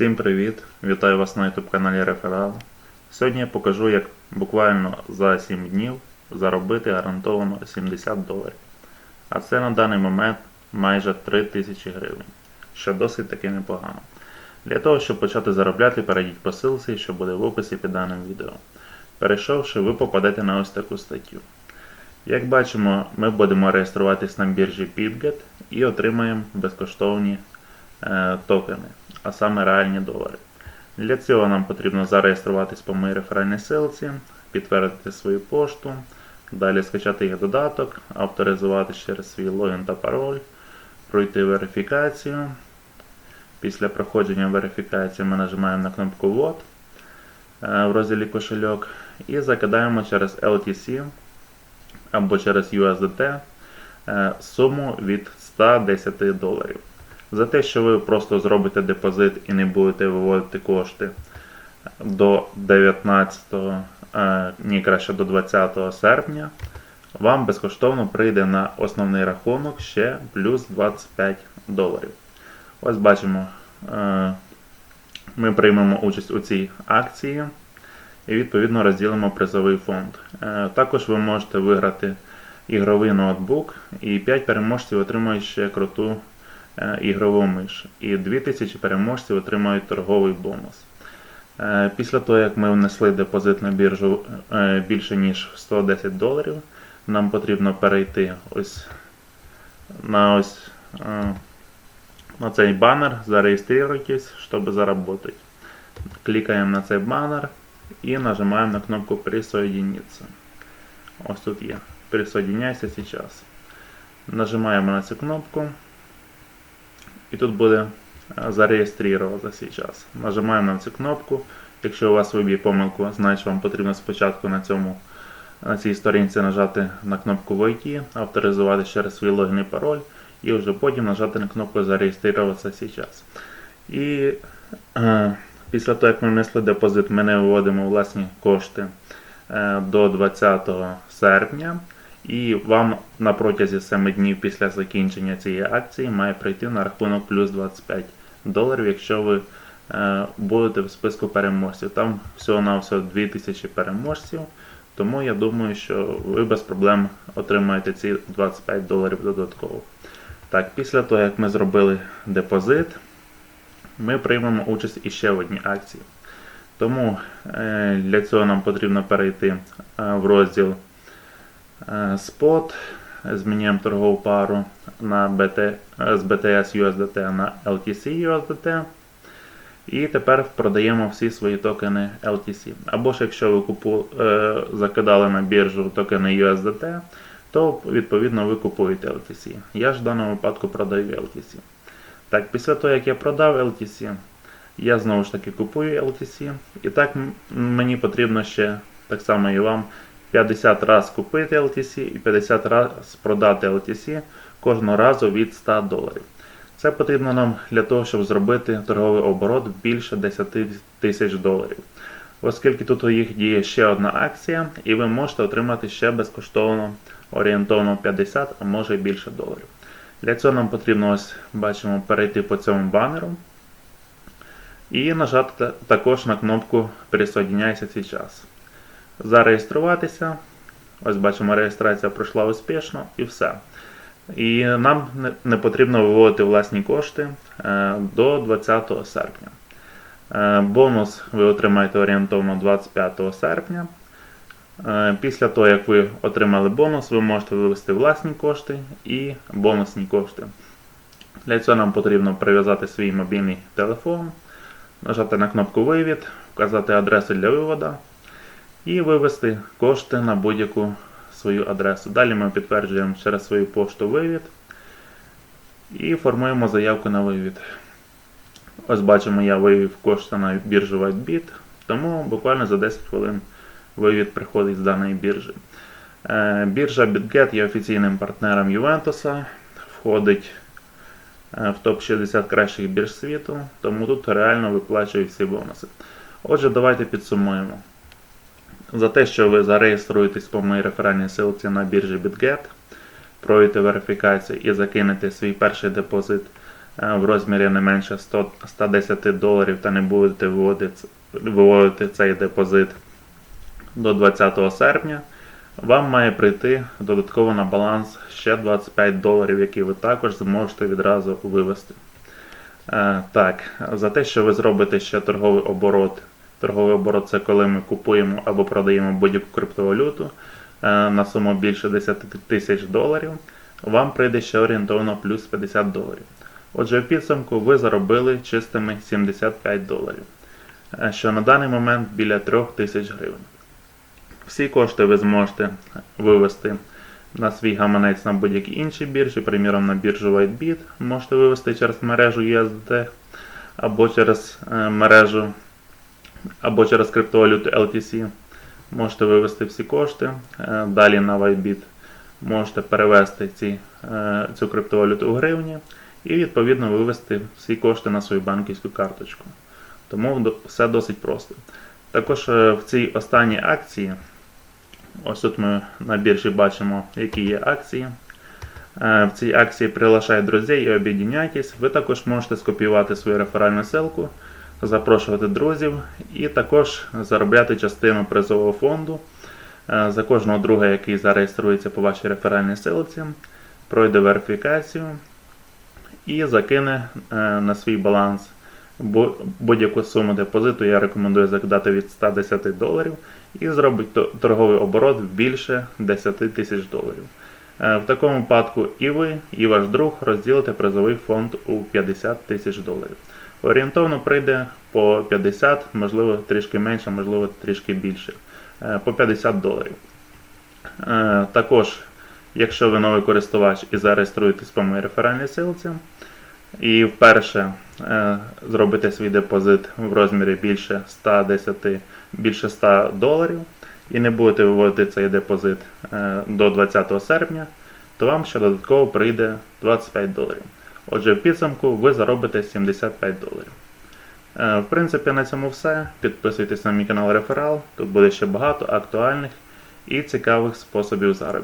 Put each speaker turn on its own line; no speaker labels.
Всім привіт! Вітаю вас на YouTube каналі Реферал. Сьогодні я покажу, як буквально за 7 днів заробити гарантовано 70 доларів. А це на даний момент майже 3000 гривень, що досить таки непогано. Для того, щоб почати заробляти, перейдіть по ссылці, що буде в описі під даним відео. Перейшовши, ви попадете на ось таку статтю. Як бачимо, ми будемо реєструватись на біржі PitGet і отримаємо безкоштовні е, токени, а саме реальні долари. Для цього нам потрібно зареєструватись по моїй реферальній ссылці, підтвердити свою пошту, далі скачати їх додаток, авторизуватись через свій логін та пароль, пройти верифікацію. Після проходження верифікації ми нажимаємо на кнопку «Ввод» е, в розділі кошельок і закидаємо через LTC або через USDT е, суму від 110 доларів. За те, що ви просто зробите депозит і не будете виводити кошти до 19, е, ні, краще до 20 серпня, вам безкоштовно прийде на основний рахунок ще плюс 25 доларів. Ось бачимо, е, ми приймемо участь у цій акції і відповідно розділимо призовий фонд. Е, Також ви можете виграти ігровий ноутбук, і 5 переможців отримають ще круту ігрову миш. І 2000 переможців отримають торговий бонус. Е, Після того, як ми внесли депозит на біржу е, більше ніж 110 доларів, нам потрібно перейти ось на ось е, на цей банер, зареєструйтесь, щоб заработать. Клікаємо на цей банер і нажимаємо на кнопку «Присоединиться». Ось тут є. Присоединяйся сейчас. Нажимаємо на цю кнопку. І тут буде е, зареєструватися сейчас. Нажимаємо на цю кнопку. Якщо у вас виб'є помилку, значить вам потрібно спочатку на цьому на цій сторінці нажати на кнопку «Войти», авторизувати через свій логін і пароль, і вже потім нажати на кнопку «Зареєструватися сейчас». І е, після того, як ми внесли депозит, ми не виводимо власні кошти е, до 20 серпня. І вам на протязі 7 днів після закінчення цієї акції має прийти на рахунок плюс 25 доларів, якщо ви е, будете в списку переможців. Там всього-навсього 2000 переможців. Тому я думаю, що ви без проблем отримаєте ці 25 доларів додатково. Так, після того, як ми зробили депозит, ми приймемо участь іще в одній акції. Тому е, для цього нам потрібно перейти е, в розділ е, Spot, змінюємо торгову пару на BT, е, з BTS USDT на LTC USDT. І тепер продаємо всі свої токени LTC. Або ж якщо ви купу, е, закидали на біржу токени USDT, то відповідно ви купуєте LTC. Я ж в даному випадку продаю LTC. Так, після того, як я продав LTC, я знову ж таки купую LTC. І так мені потрібно ще, так само і вам, 50 раз купити LTC і 50 раз продати LTC кожного разу від 100 доларів. Це потрібно нам для того, щоб зробити торговий оборот більше 10 тисяч доларів. Оскільки тут у їх діє ще одна акція, і ви можете отримати ще безкоштовно орієнтовно 50, а може і більше доларів. Для цього нам потрібно ось бачимо перейти по цьому банеру і нажати також на кнопку Присоединяйся сейчас. Зареєструватися. Ось бачимо, реєстрація пройшла успішно і все. І нам не- потрібно виводити власні кошти е, до 20 серпня. Е, Бонус ви отримаєте орієнтовно 25 серпня. Е, Після того, як ви отримали бонус, ви можете вивести власні кошти і бонусні кошти. Для цього нам потрібно прив'язати свій мобільний телефон, нажати на кнопку Вивід, вказати адресу для виводу і вивести кошти на будь-яку свою адресу. Далі ми підтверджуємо через свою пошту вивід і формуємо заявку на вивід. Ось бачимо, я вивів кошти на біржу WhiteBit, тому буквально за 10 хвилин вивід приходить з даної біржі. Е, Біржа BitGet є офіційним партнером Ювентуса, входить е, в топ-60 кращих бірж світу, тому тут реально виплачують всі бонуси. Отже, давайте підсумуємо. За те, що ви зареєструєтесь по моїй реферальній ссылці на біржі BitGet, пройдете верифікацію і закинете свій перший депозит е, в розмірі не менше 100, 110 доларів та не будете виводити, виводити цей депозит до 20 серпня, вам має прийти додатково на баланс ще 25 доларів, які ви також зможете відразу вивести. Е, Так, за те, що ви зробите ще торговий оборот. Торговий оборот це коли ми купуємо або продаємо будь-яку криптовалюту е, на суму більше 10 тисяч доларів, вам прийде ще орієнтовно плюс 50 доларів. Отже, в підсумку ви заробили чистими 75 доларів, е, що на даний момент біля 3 тисяч гривень. Всі кошти ви зможете вивести на свій гаманець на будь-якій іншій біржі, приміром на біржу WhiteBit, можете вивести через мережу USDT або через е, мережу або через криптовалюту LTC. Можете вивести всі кошти. Е, Далі на WhiteBit можете перевести ці, е, цю криптовалюту у гривні і відповідно вивести всі кошти на свою банківську карточку. Тому все досить просто. Також е, в цій останній акції, ось тут ми на біржі бачимо, які є акції. В цій акції приглашай друзей і об'єдняйтесь. Ви також можете скопіювати свою реферальну ссылку, запрошувати друзів і також заробляти частину призового фонду Е, за кожного друга, який зареєструється по вашій реферальній ссылці, пройде верифікацію і закине е, на свій баланс будь-яку суму депозиту. Я рекомендую закидати від 110 доларів і зробить торговий оборот більше 10 тисяч доларів. Е, В такому випадку і ви, і ваш друг розділите призовий фонд у 50 тисяч доларів. Орієнтовно прийде по 50, можливо трішки менше, можливо трішки більше. Е, По 50 доларів. Е, Також, якщо ви новий користувач і зареєструєтесь по моїй реферальній ссылці, і вперше е, зробите свій депозит в розмірі більше 110, більше 100 доларів, і не будете виводити цей депозит до 20 серпня, то вам ще додатково прийде 25 доларів. Отже, в підсумку ви заробите 75 доларів. Е, В принципі, на цьому все. Підписуйтесь на мій канал Реферал. Тут буде ще багато актуальних і цікавих способів заробітку.